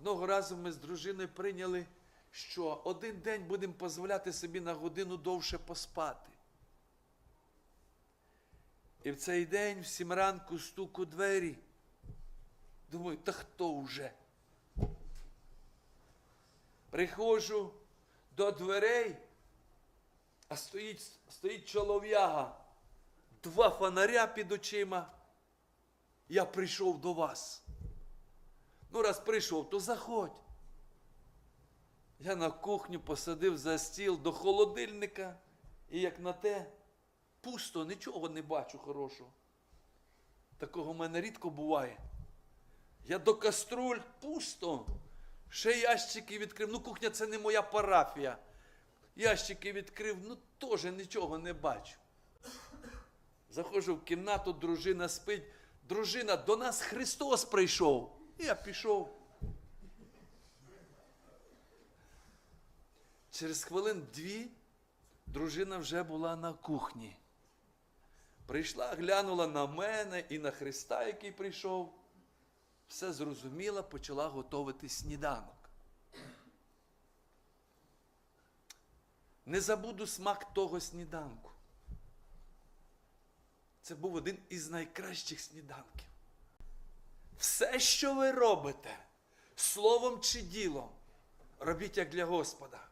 Одного разу ми з дружиною прийняли, що один день будемо дозволяти собі на годину довше поспати. І в цей день в сім ранку стук у двері. Думаю, та хто вже? Приходжу до дверей, а стоїть, стоїть чолов'яга, два фонаря під очима. Я прийшов до вас. Ну, раз прийшов, то заходь. Я на кухню посадив за стіл до холодильника, і як на те, пусто, нічого не бачу хорошого. Такого в мене рідко буває. Я до каструль пусто. Ще ящики відкрив. Ну, кухня це не моя парафія. Ящики відкрив, ну теж нічого не бачу. Заходжу в кімнату, дружина спить. Дружина, до нас Христос прийшов. Я пішов. Через хвилин дві дружина вже була на кухні. Прийшла, глянула на мене і на Христа, який прийшов. Все зрозуміла, почала готувати сніданок. Не забуду смак того сніданку. Це був один із найкращих сніданків. Все, що ви робите, словом чи ділом, робіть як для Господа.